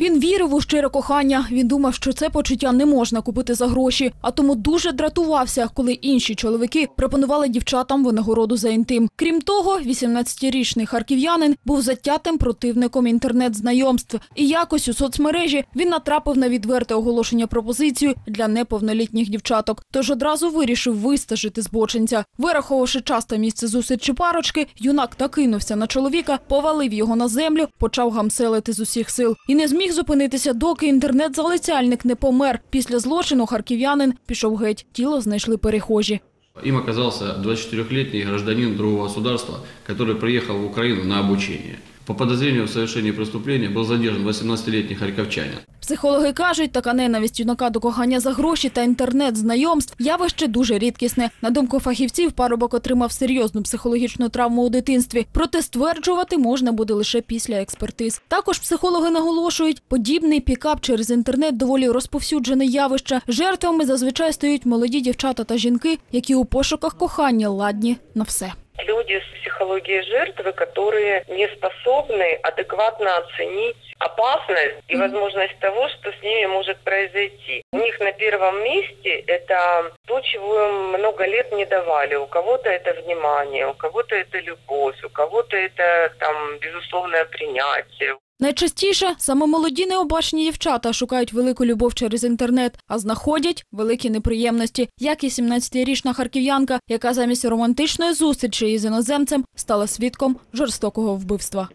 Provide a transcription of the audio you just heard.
Він вірив у щире кохання. Він думав, що це почуття не можна купити за гроші, а тому дуже дратувався, коли інші чоловіки пропонували дівчатам винагороду за інтим. Крім того, 18-річний харків'янин був затятим противником інтернет-знайомств. І якось у соцмережі він натрапив на відверте оголошення пропозицію для неповнолітніх дівчаток. Тож одразу вирішив вистежити збочинця. Вираховувавши час та місце зустрічі парочки, юнак накинувся на чоловіка, повалив його на землю, почав гамселити з усіх сил і не зміг зупинитися, доки інтернет-залицяльник не помер. Після злочину харків'янин пішов геть. Тіло знайшли перехожі. Им оказался 24-летний гражданин другого государства, который приехал в Украину на обучение. По подозрению в совершении преступления был задержан 18-летний харьковчанин. Психологи кажуть, така ненависть юнака до кохання за гроші та інтернет-знайомств явище дуже рідкісне. На думку фахівців, парубок отримав серйозну психологічну травму у дитинстві. Проте стверджувати можна буде лише після експертиз. Також психологи наголошують, подібний пікап через інтернет доволі розповсюджене явище. Жертвами зазвичай стають молоді дівчата та жінки, які у пошуках кохання ладні на все. Люди с психологией жертвы, которые не способны адекватно оценить опасность и возможность того, что с ними может произойти. У них на первом месте это то, чего им много лет не давали. У кого-то это внимание, у кого-то это любовь, у кого-то это там безусловное принятие. Найчастіше саме молоді необачні дівчата шукають велику любов через інтернет, а знаходять великі неприємності, як і 17-річна харків'янка, яка замість романтичної зустрічі із іноземцем стала свідком жорстокого вбивства.